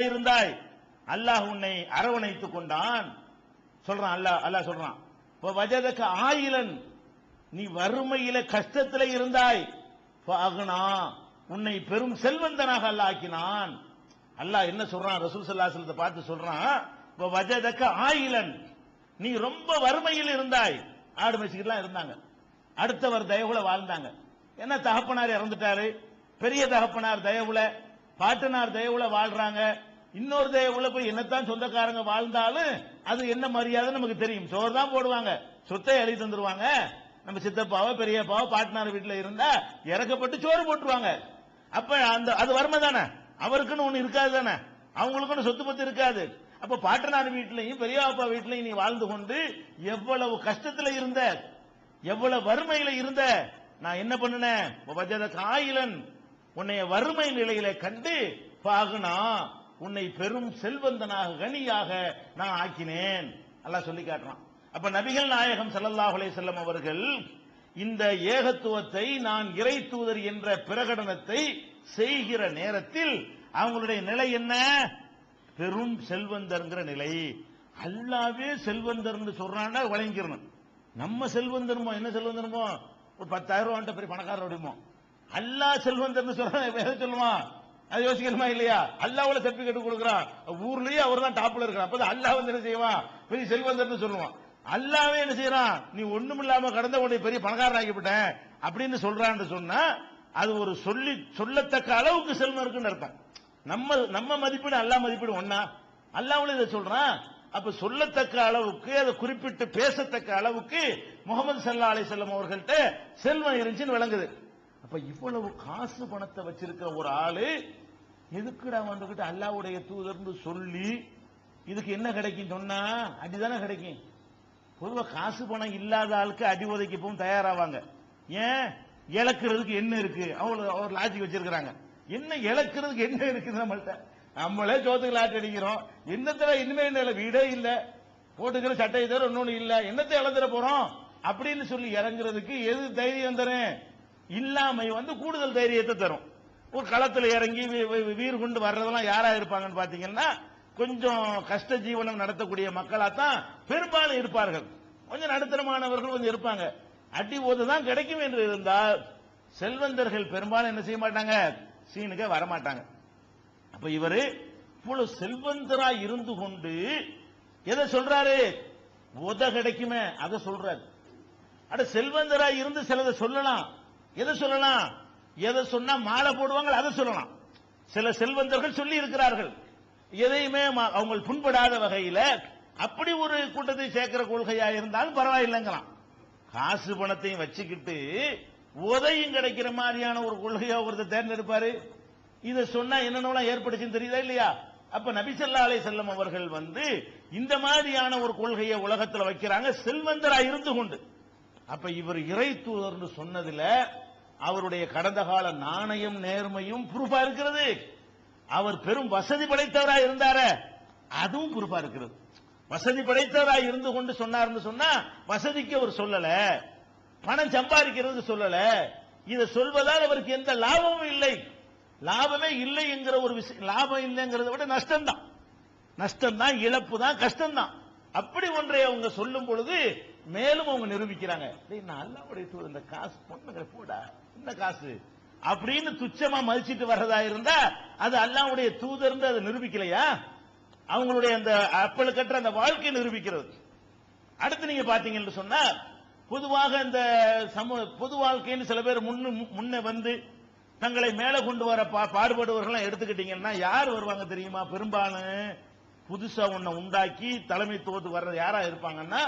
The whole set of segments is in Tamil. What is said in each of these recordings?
இருந்தாய். அல்லாஹ் உன்னை அரவணைத்துக் கொண்டான். சொல்றான் அல்லாஹ் அல்லாஹ் சொல்றான். இப்ப வஜதக்க ஆயிலன். நீ வறுமையில கஷ்டத்துல இருந்தாய். அகுனா உன்னை பெரும் செல்வந்தனாக அல்லாஹ் ஆக்கினான். அல்லாஹ் என்ன சொல்றான்? ரசூல் சல்லாஹத்தை பார்த்து சொல்றான் இப்ப வஜதக்க ஆயிலன். நீ ரொம்ப வறுமையில் இருந்தாய். ஆடு மேய்ச்சிக்கிட்டுலாம் இருந்தாங்க. அடுத்தவர் தயவுல வாழ்ந்தாங்க. என்ன தகப்பனார் இறந்துட்டாரு? பெரிய தகப்பனார் தயவுல பாட்டனார் தயவுல வாழ்றாங்க. இன்னொரு உள்ள போய் என்னத்தான் சொந்தக்காரங்க வாழ்ந்தாலும் அது என்ன மரியாதை நமக்கு தெரியும். சோறு தான் போடுவாங்க. சொத்தை எழுதி தந்துருவாங்க. நம்ம சித்தப்பாவோ பெரியப்பாவோ பாட்டனார் வீட்டில் இருந்தா இறக்கப்பட்டு சோறு போட்டுருவாங்க. அப்ப அந்த அது வறுமை தானே? அவருக்குன்னு ஒண்ணு இருக்காது தானே? அவங்களுக்குன்னு சொத்து பத்து இருக்காது. அப்ப பாட்டனார் வீட்லையும் பெரியப்பா வீட்லையும் நீ வாழ்ந்து கொண்டு எவ்வளவு கஷ்டத்துல இருந்த எவ்வளவு வறுமையில இருந்த நான் என்ன பண்ணினேன்? காயிலன் உன்னைய வறுமை நிலையில கண்டு பாகுனா உன்னை பெரும் செல்வந்தனாக கனியாக நான் ஆக்கினேன். அல்லாஹ் சொல்லி காட்டுறான். அப்ப நபிகள் நாயகம் ஸல்லல்லாஹு செல்லம் அவர்கள் இந்த ஏகத்துவத்தை நான் இறை தூதர் என்ற பிரகடனத்தை செய்கிற நேரத்தில் அவங்களுடைய நிலை என்ன? பெரும் செல்வந்தர்ங்கிற நிலை. அல்லாவே செல்வந்தர் சொல்றான்னா வழங்கிடணும். நம்ம செல்வந்தருமோ என்ன செல்வந்தருமோ? ஒரு பத்தாயிரம் ரூபாய் பெரிய பணக்காரர் அப்படிமோ அல்லா செல்வந்தர்னு சொல்றான் சொல்லுவான்? அது யோசிக்கணுமா இல்லையா? அல்லாவுல சர்டிபிகேட் கொடுக்குறான். ஊர்லயே அவர் தான் டாப்ல இருக்கிறான். அப்பதான் அல்லாஹ் வந்து என்ன செய்வான்? பெரிய செல்வந்தர்னு சொல்லுவான். அல்லாவே என்ன செய்யறான்? நீ ஒண்ணும் இல்லாம கடந்த உடைய பெரிய பணக்காரன் ஆகிவிட்டேன் அப்படின்னு சொல்றான்னு சொன்னா அது ஒரு சொல்லி சொல்லத்தக்க அளவுக்கு செல்வம் இருக்குன்னு அர்த்தம். நம்ம நம்ம மதிப்பீடு அல்லா மதிப்பீடு ஒன்னா அல்லாவுல இதை சொல்றான். அப்ப சொல்லத்தக்க அளவுக்கு அதை குறிப்பிட்டு பேசத்தக்க அளவுக்கு முகமது சல்லா அலி செல்லம் அவர்கள்ட்ட செல்வம் இருந்துச்சுன்னு விளங்குது. அப்ப இவ்வளவு காசு பணத்தை வச்சிருக்கிற ஒரு ஆளு எதுக்குடா வந்துகிட்டு அல்லாவுடைய தூதர்னு சொல்லி இதுக்கு என்ன கிடைக்கும் சொன்னா? அடிதானே கிடைக்கும். பொதுவாக காசு பணம் இல்லாத ஆளுக்கு அடி உதைக்கு போகும் தயாராவாங்க. ஏன்? இழக்கிறதுக்கு என்ன இருக்கு? அவ்வளவு அவர் லாஜிக் வச்சிருக்கிறாங்க. என்ன இழக்கிறதுக்கு என்ன இருக்குது நம்மள்ட்ட? நம்மளே சோத்துக்கு லாட்டி அடிக்கிறோம். என்னத்துல இனிமே என்ன இல்லை? வீடே இல்ல. போட்டுக்கிற சட்டை தவிர இன்னொன்னு இல்ல. என்னத்தை இழந்துட போறோம்? அப்படின்னு சொல்லி இறங்குறதுக்கு எது தைரியம் தரும் இல்லாமை வந்து கூடுதல் தைரியத்தை தரும். ஒரு களத்தில் இறங்கி வீ- கொண்டு வர்றதெல்லாம் யாரா இருப்பாங்கன்னு பாத்தீங்கன்னா கொஞ்சம் கஷ்ட ஜீவனம் நடத்தக்கூடிய மக்களா தான் பெரும்பாலும் இருப்பார்கள். கொஞ்சம் நடுத்தரமானவர்கள் கொஞ்சம் இருப்பாங்க. அடி தான் கிடைக்கும் என்று இருந்தால் செல்வந்தர்கள் பெரும்பாலும் என்ன செய்ய மாட்டாங்க? சீனுக்கு வரமாட்டாங்க. அப்ப இவரு இவ்வளவு செல்வந்தரா இருந்து கொண்டு எதை சொல்றாரு? உத கிடைக்குமே அதை சொல்றாரு. அட செல்வந்தரா இருந்து சிலதை சொல்லலாம். எதை சொல்லலாம்? எதை சொன்னா மாலை போடுவாங்க அதை சொல்லலாம். சில செல்வந்தர்கள் சொல்லி இருக்கிறார்கள். எதையுமே அவங்க புண்படாத வகையில அப்படி ஒரு கூட்டத்தை சேர்க்கிற கொள்கையா இருந்தாலும் பரவாயில்லைங்களாம். காசு பணத்தையும் வச்சுக்கிட்டு உதையும் கிடைக்கிற மாதிரியான ஒரு கொள்கையா ஒருத்தர் தேர்ந்தெடுப்பாரு. இதை சொன்னா என்னென்னலாம் ஏற்படுச்சுன்னு தெரியுதா இல்லையா? அப்ப நபிசல்லா அலை செல்லம் அவர்கள் வந்து இந்த மாதிரியான ஒரு கொள்கையை உலகத்தில் வைக்கிறாங்க. செல்வந்தரா இருந்து கொண்டு. அப்ப இவர் இறை தூதர்னு சொன்னதுல அவருடைய கடந்த கால நாணயம் நேர்மையும் புரூஃபா இருக்கிறது. அவர் பெரும் வசதி படைத்தவராக இருந்தார அதுவும் புரூஃபா இருக்கிறது. வசதி படைத்தவராக இருந்து கொண்டு சொன்னார்னு சொன்னா வசதிக்கு அவர் சொல்லல. பணம் சம்பாதிக்கிறது சொல்லல. இதை சொல்வதால் அவருக்கு எந்த லாபமும் இல்லை. லாபமே இல்லை என்கிற ஒரு விஷயம் லாபம் இல்லைங்கிறத விட நஷ்டம் தான் நஷ்டம் தான் இழப்பு தான் கஷ்டம் தான் அப்படி ஒன்றை அவங்க சொல்லும் பொழுது மேலும் அவங்க நிரூபிக்கிறாங்க. நான் அல்லாவுடைய தூதர் இந்த காசு பொண்ணுங்க போடா. இந்த காசு? அப்படின்னு துச்சமா மதிச்சிட்டு வர்றதா இருந்தா அது அல்லாவுடைய தூதர் அதை நிரூபிக்கலையா? அவங்களுடைய அந்த அப்பல் கட்டுற அந்த வாழ்க்கை நிரூபிக்கிறது. அடுத்து நீங்க பாத்தீங்கன்னு சொன்னா பொதுவாக இந்த சமூக பொது வாழ்க்கைன்னு சில பேர் முன்னு முன்ன வந்து தங்களை மேல கொண்டு வர பா- பாடுபடுவர்கள் எடுத்துக்கிட்டீங்கன்னா யார் வருவாங்க தெரியுமா? பெரும்பாலும் புதுசா ஒன்ன உண்டாக்கி தலைமைத்துவத்துக்கு வர்றது யாரா இருப்பாங்கன்னா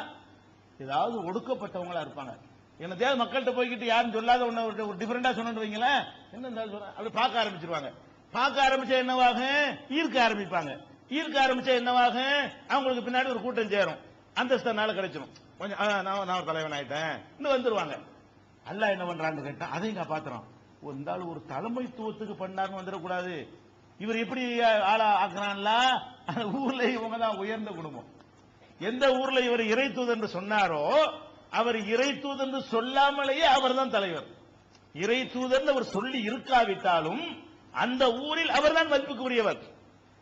ஏதாவது ஒடுக்கப்பட்டவங்களா இருப்பாங்க. என்னத்தையாவது மக்கள்கிட்ட போய்கிட்டு யாரும் சொல்லாத ஒன்று ஒரு ஒரு டிஃபரெண்டா சொன்னு வைங்களேன் என்ன இருந்தாலும் சொல்றேன் அப்படி பார்க்க ஆரம்பிச்சிருவாங்க. பார்க்க ஆரம்பிச்சா என்னவாக? ஈர்க்க ஆரம்பிப்பாங்க. ஈர்க்க ஆரம்பிச்சா என்னவாக? அவங்களுக்கு பின்னாடி ஒரு கூட்டம் சேரும். அந்தஸ்தனால கிடைச்சிடும் கொஞ்சம் நான் நான் ஒரு தலைவன் ஆயிட்டேன். இன்னும் வந்துருவாங்க. அல்ல என்ன பண்றான்னு கேட்டா அதையும் காப்பாத்துறான் ஓ, இந்த ஆளு ஒரு தலைமைத்துவத்துக்கு பண்ணாருன்னு வந்துடக்கூடாது. இவர் எப்படி ஆளா ஆக்குறான்ல? அந்த ஊர்ல இவங்க தான் உயர்ந்த குடும்பம். எந்த ஊர்ல இவர் இறை என்று சொன்னாரோ அவர் இறை என்று சொல்லாமலேயே அவர் தான் தலைவர். இறை தூதர் அவர் சொல்லி இருக்காவிட்டாலும் அந்த ஊரில் அவர்தான் மதிப்புக்குரியவர்.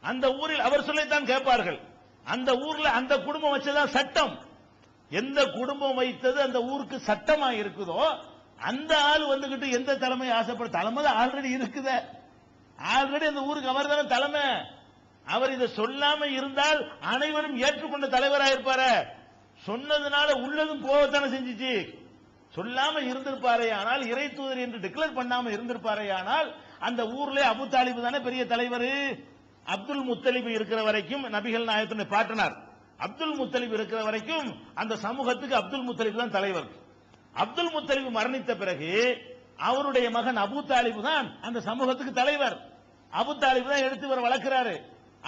அந்த ஊரில் அவர் சொல்லித்தான் கேட்பார்கள். அந்த ஊர்ல அந்த குடும்பம் வச்சதான் சட்டம். எந்த குடும்பம் வைத்தது அந்த ஊருக்கு சட்டமா இருக்குதோ அந்த ஆள் வந்துகிட்டு எந்த தலைமை ஆசைப்பட தலைமை ஆல்ரெடி இருக்குத. ஆல்ரெடி அந்த ஊருக்கு அவர் தானே தலைமை. அவர் இதை சொல்லாம இருந்தால் அனைவரும் ஏற்றுக்கொண்ட தலைவராக இருப்பார சொன்னதுனால உள்ளதும் கோபத்தான செஞ்சுச்சு. சொல்லாம இருந்திருப்பாரே ஆனால் இறை தூதர் என்று டிக்ளேர் பண்ணாம இருந்திருப்பாரே ஆனால் அந்த ஊர்ல அபு தாலிபு தானே பெரிய தலைவர். அப்துல் முத்தலிபு இருக்கிற வரைக்கும் நபிகள் நாயகத்தின் பாட்டனார். அப்துல் முத்தலிப் இருக்கிற வரைக்கும் அந்த சமூகத்துக்கு அப்துல் முத்தலிப் தான் தலைவர். அப்துல் முத்தலிப் மரணித்த பிறகு அவருடைய மகன் அபு தாலிபு தான் அந்த சமூகத்துக்கு தலைவர். அபு தாலிபு தான் எடுத்து இவர் வளர்க்கிறாரு.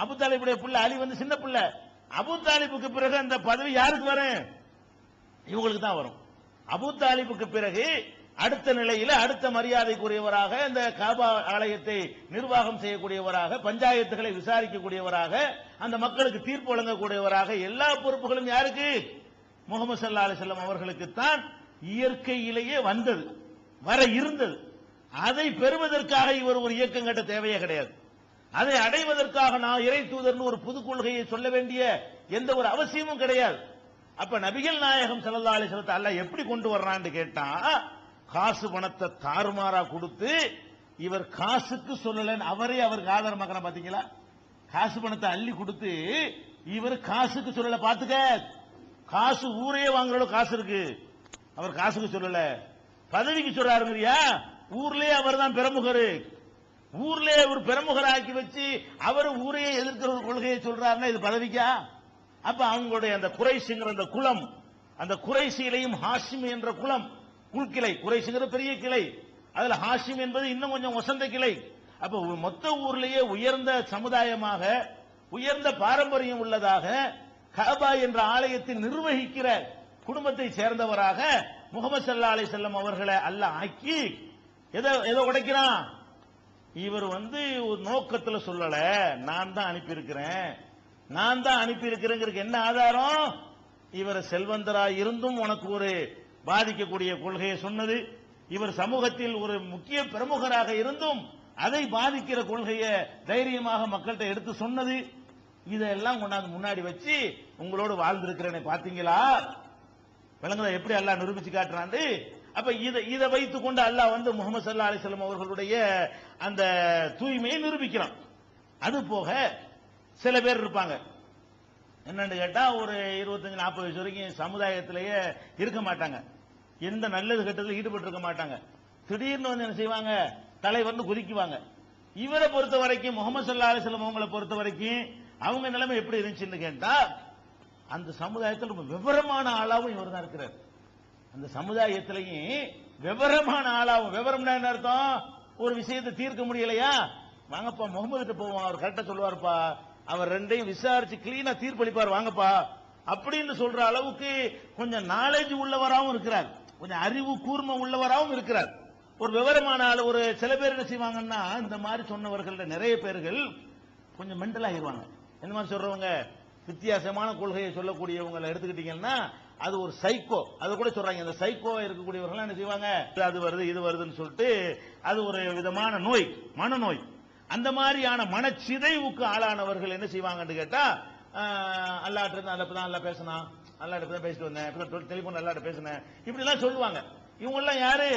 அபு தாலிபுடைய பிள்ளை அலி வந்து சின்ன பிள்ளை. அபு தாலிபுக்கு பிறகு அந்த பதவி யாருக்கு வரும்? இவங்களுக்கு தான் வரும். அபு தாலிபுக்கு பிறகு அடுத்த நிலையில அடுத்த மரியாதைக்குரியவராக இந்த காபா ஆலயத்தை நிர்வாகம் செய்யக்கூடியவராக பஞ்சாயத்துகளை விசாரிக்கக்கூடியவராக அந்த மக்களுக்கு தீர்ப்பு வழங்கக்கூடியவராக எல்லா பொறுப்புகளும் யாருக்கு? முகமது சல்லா அலிசல்லம் அவர்களுக்கு தான் இயற்கையிலேயே வந்தது வர இருந்தது. அதை பெறுவதற்காக இவர் ஒரு இயக்கம் கட்ட தேவையே கிடையாது. அதை அடைவதற்காக நான் இறை தூதர்னு ஒரு புது கொள்கையை சொல்ல வேண்டிய எந்த ஒரு அவசியமும் கிடையாது. அப்ப நபிகள் நாயகம் ஸல்லல்லாஹு அலைஹி வஸல்லத்தை எப்படி கொண்டு வர்றான்னு கேட்டா காசு பணத்தை தாறுமாறா கொடுத்து இவர் காசுக்கு சொல்லலன்னு அவரே அவருக்கு ஆதாரமாக்கிற பாத்தீங்களா? காசு பணத்தை அள்ளி கொடுத்து இவர் காசுக்கு சொல்லல. பாத்துக்க காசு ஊரே வாங்குற அளவுக்கு காசு இருக்கு. அவர் காசுக்கு சொல்லல. பதவிக்கு சொல்றாருங்கறியா? ஊர்லயே அவர் தான் பிரமுகர். ஊர்லயே ஒரு பிரமுகராக்கி வச்சு அவர் ஊரையே எதிர்க்கிற ஒரு கொள்கையை சொல்றாருன்னா இது பதவிக்கா? அப்ப அவங்களுடைய அந்த குறைசிங்கிற அந்த குலம் அந்த குறைசியிலையும் ஹாஷிம் என்ற குலம் குல்கிளை குறைசிங்கிற பெரிய கிளை. அதுல ஹாஷிம் என்பது இன்னும் கொஞ்சம் வசந்த கிளை. அப்ப மொத்த ஊர்லேயே உயர்ந்த சமுதாயமாக உயர்ந்த பாரம்பரியம் உள்ளதாக கபா என்ற ஆலயத்தை நிர்வகிக்கிற குடும்பத்தை சேர்ந்தவராக முகமது சல்லா அலை செல்லம் அவர்களை அல்ல ஆக்கி எதை எதை உடைக்கிறான்? இவர் வந்து ஒரு நோக்கத்துல சொல்லல நான் தான் அனுப்பியிருக்கிறேன். நான் தான் அனுப்பியிருக்கிறேங்கிறதுக்கு என்ன ஆதாரம்? இவர் செல்வந்தரா இருந்தும் உனக்கு ஒரு பாதிக்கக்கூடிய கொள்கையை சொன்னது. இவர் சமூகத்தில் ஒரு முக்கிய பிரமுகராக இருந்தும் அதை பாதிக்கிற கொள்கையை தைரியமாக மக்கள்கிட்ட எடுத்து சொன்னது. இதெல்லாம் கொண்டாந்து முன்னாடி வச்சு உங்களோடு வாழ்ந்திருக்கிறேனே பாத்தீங்களா? விளங்குதா எப்படி அல்லாஹ் நிரூபிச்சு காட்டுறாண்டு அப்ப இதை இதை வைத்துக் கொண்டு அல்லாஹ் வந்து முகமது சல்லா அலிஸ்லாம் அவர்களுடைய அந்த தூய்மையை நிரூபிக்கிறான் அது போக சில பேர் இருப்பாங்க. என்னன்னு கேட்டா ஒரு இருபத்தஞ்சு நாற்பது வயசு வரைக்கும் சமுதாயத்திலேயே இருக்க மாட்டாங்க. எந்த நல்லது கெட்டதில் ஈடுபட்டு இருக்க மாட்டாங்க. திடீர்னு வந்து என்ன செய்வாங்க? தலைவர்னு குதிக்குவாங்க. இவரை பொறுத்த வரைக்கும் முகமது சல்லா அலிஸ்லம் அவங்களை பொறுத்த வரைக்கும் அவங்க நிலைமை எப்படி இருந்துச்சுன்னு கேட்டா அந்த சமுதாயத்தில் ரொம்ப விவரமான ஆளாவும் இவர் தான் இருக்கிறார். அந்த சமுதாயத்திலையும் விவரமான ஆளாவும் விவரம்னா என்ன அர்த்தம்? ஒரு விஷயத்தை தீர்க்க முடியலையா? வாங்கப்பா முகமது போவோம். அவர் கரெக்டா சொல்லுவார்ப்பா. அவர் ரெண்டையும் விசாரிச்சு கிளீனா தீர்ப்பளிப்பார். வாங்கப்பா. அப்படின்னு சொல்ற அளவுக்கு கொஞ்சம் நாலேஜ் உள்ளவராகவும் இருக்கிறார். கொஞ்சம் அறிவு கூர்மை உள்ளவராகவும் இருக்கிறார். ஒரு விவரமான ஆள் ஒரு சில பேர் என்ன செய்வாங்கன்னா இந்த மாதிரி சொன்னவர்கள நிறைய பேர்கள் கொஞ்சம் மென்டல் ஆகிடுவாங்க என்ன மாதிரி சொல்றவங்க? வித்தியாசமான கொள்கையை சொல்லக்கூடியவங்களை எடுத்துக்கிட்டீங்கன்னா அது ஒரு சைக்கோ அது கூட சொல்றாங்க இந்த சைக்கோ இருக்கக்கூடியவர்கள் என்ன செய்வாங்க? அது வருது இது வருதுன்னு சொல்லிட்டு அது ஒரு விதமான நோய் மனநோய். அந்த மாதிரியான மனச்சிதைவுக்கு ஆளானவர்கள் என்ன செய்வாங்கன்னு கேட்டா ஆஹ், அல்லாட்ட இருந்து அதை தான் அல்லா பேசினான் அல்லாட்ட தான் பேசிட்டு வந்தேன் டெலிபோன் அல்லாட்ட பேசினேன். இப்படி எல்லாம் சொல்லுவாங்க. இவங்க எல்லாம் யாரு?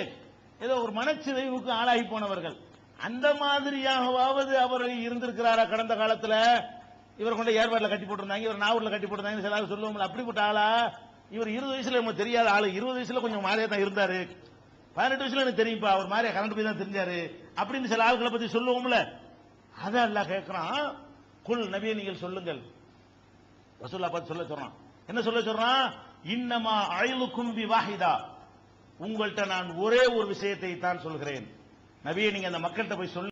ஏதோ ஒரு மனச்சிதைவுக்கு ஆளாகி போனவர்கள். அந்த மாதிரியாகவாவது அவர் இருந்திருக்கிறாரா கடந்த காலத்துல? இவர் கொண்டு ஏற்பாடுல கட்டி போட்டிருந்தாங்க இவர் நாவூர்ல கட்டி போட்டிருந்தாங்க சில ஆள் சொல்லுவோம்ல அப்படிப்பட்ட ஆளா? இவர் இருபது வயசுல நமக்கு தெரியாத ஆளு. இருபது வயசுல கொஞ்சம் மாறியா தான் இருந்தாரு. பதினெட்டு வயசுல எனக்கு தெரியும்பா அவர் மாதிரியா கரண்ட் போய் தான் தெரிஞ்சாரு. அப்படின்னு சில ஆளுகளை பத்தி சொல்லுவோம்ல. அதான் எல்லாம் கேட்கிறான் குல் நபியை நீங்கள் சொல்லுங்கள். ரசூல்லா பார்த்து சொல்ல சொல்றான். என்ன சொல்ல சொல்றான்? இன்னமா அழைவுக்கும் விவாஹிதா உங்கள்கிட்ட நான் ஒரே ஒரு விஷயத்தை தான் சொல்கிறேன். நபியை நீங்க அந்த மக்கள்கிட்ட போய் சொல்லு.